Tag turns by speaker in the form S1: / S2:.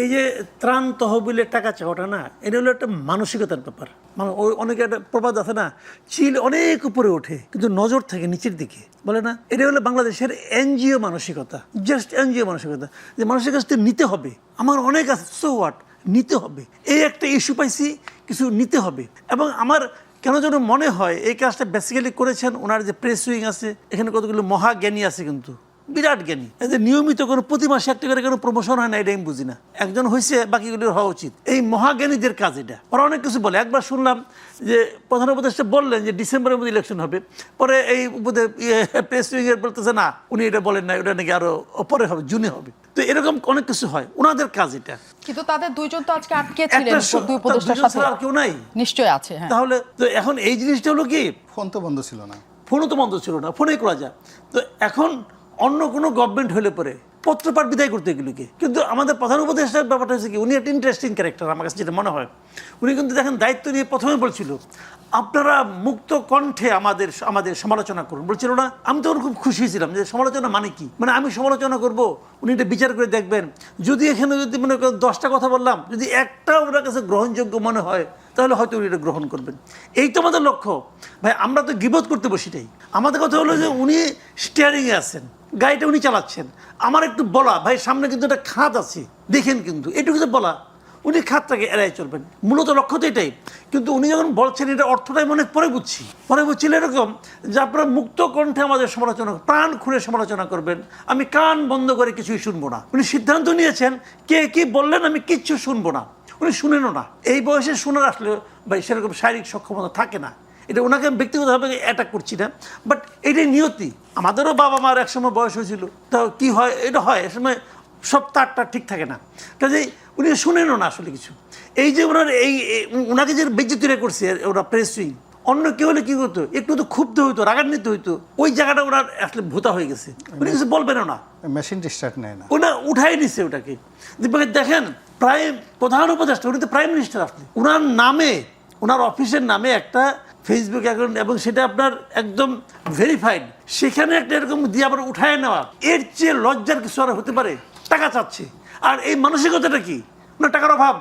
S1: এই যে ত্রাণ তহবিলের টাকা চাওয়াটা না, এটা হলো একটা মানসিকতার ব্যাপার। মানে ওই অনেকে একটা প্রবাদ আছে না, চিল অনেক উপরে ওঠে, কিন্তু নজর থাকে নিচের দিকে, বলে না? এটা হলো বাংলাদেশের এনজিও মানসিকতা জাস্ট এনজিও মানসিকতা, যে মানুষের কাছ থেকে নিতে হবে, আমার অনেক আছে সো হোয়াট নিতে হবে, এই একটা ইস্যু পাইছি, কিছু নিতে হবে। এবং আমার কেন যেন মনে হয়, এই কাজটা বেসিক্যালি করেছেন, ওনার যে প্রেস উইং আছে, এখানে কতগুলো মহাজ্ঞানী আছে কিন্তু। বিরাট জ্ঞানী। এই যে নিয়মিত কোনো প্রতি মাসে একটা করে কোনো প্রমোশন হয় না এটা আমি বুঝি না। একজন হয়েছে বাকিগুলোর হওয়া উচিত। এই মহাজ্ঞানীদের কাজ এটা। ওরা অনেক কিছু বলে। একবার শুনলাম যে প্রধান উপদেষ্টা বললেন যে ডিসেম্বরের মধ্যে ইলেকশন হবে। পরে এই প্রেস উইংয়ের বলতেছে না উনি এটা বলেন না ওটা নাকি আরও পরে হবে জুনে হবে। তো এরকম অনেক কিছু হয়। ওনাদের কাজ এটা।
S2: কিন্তু তাদের দুইজন তো আজকে আটকে ছিলেন দুই উপদেষ্টার সাথে।
S1: আর কেউ নাই।
S2: নিশ্চয়ই আছে হ্যাঁ।
S1: তাহলে তো এখন এই জিনিসটা হলো কি?
S3: ফোন তো বন্ধ ছিল না।
S1: ফোনও তো বন্ধ ছিল না। ফোনেই করা যায়। তো এখন অন্য কোনো গভর্নমেন্ট হলে পরে পত্রপাঠ বিদায় করতে এগুলিকে কিন্তু আমাদের প্রধান উপদেষ্টার ব্যাপারটা হচ্ছে কি, উনি একটা ইন্টারেস্টিং ক্যারেক্টার আমার কাছে যেটা মনে হয়। উনি কিন্তু দেখেন দায়িত্ব নিয়ে প্রথমে বলছিল, আপনারা মুক্ত কণ্ঠে আমাদের আমাদের সমালোচনা করুন। বলছিল না, আমি তখন খুব খুশি ছিলাম যে সমালোচনা মানে কি? মানে আমি সমালোচনা করব, উনি এটা বিচার করে দেখবেন। যদি এখানে যদি মনে করেন দশটা কথা বললাম, যদি একটা ওনার কাছে গ্রহণযোগ্য মনে হয় তাহলে হয়তো এটা গ্রহণ করবেন। এই তো আমাদের লক্ষ্য। ভাই, আমরা তো গিবোধ করতে বসিটাই আমাদের কথা হলো যে উনি স্টিয়ারিংয়ে আছেন, গাড়িটা উনি চালাচ্ছেন। আমার একটু বলা, ভাই, সামনে কিন্তু একটা খাত আছে। দেখেন কিন্তু, এটুকু তো বলা। উনি খাতটাকে এড়াই চলবেন। মূলত লক্ষ্য তো এটাই। কিন্তু উনি যখন বলছেন, এটা অর্থটাই মনে পরে বুঝছি। পরে বুঝছিল এরকম যে আপনারা মুক্ত কণ্ঠে আমাদের সমালোচনা, প্রাণ খুলে সমালোচনা করবেন। আমি কান বন্ধ করে কিছুই শুনব না। উনি সিদ্ধান্ত নিয়েছেন, কে কি বললেন আমি কিচ্ছু শুনব না। উনি শুনেনও না এই বয়সে শোনার আসলে ভাই সেরকম শারীরিক সক্ষমতা থাকে না। এটা ওনাকে ব্যক্তিগতভাবে অ্যাটাক করছি না বাট এটাই নিয়তি। আমাদেরও বাবা মার একসময় বয়স হয়েছিল, তো কি হয়, এটা হয় সময় সব তারটা ঠিক থাকে না। কাজেই উনি শুনেনও না আসলে কিছু। এই যে ওনার এই, এই- ওনাকে যে বেজ্জতিরা করছে, ওরা প্রেস উইং অন্য কেউ হলে কি করতো? একটু তো ক্ষুব্ধ হইতো রাগান্বিত হইতো। ওই জায়গাটা ওনার আসলে ভোতা হয়ে গেছে। উনি কিছু বলবেনও না।
S3: মেশিন স্টার্ট নেয় না।
S1: ওনা উঠাই নিছে ওটাকে। দীপকে দেখেন প্রাইম প্রধান উপদেষ্টা উনি তো প্রাইম মিনিস্টার আসলে ওনার নামে ওনার অফিসের নামে একটা ফেসবুক অ্যাকাউন্ট এবং সেটা আপনার একদম ভেরিফাইড সেখানে একটা এরকম দিয়ে আবার উঠায় নেওয়া। এর চেয়ে লজ্জার কিছু আর হতে পারে? টাকা চাচ্ছে। আর এই মানসিকতাটা কি? ওনার টাকার অভাব।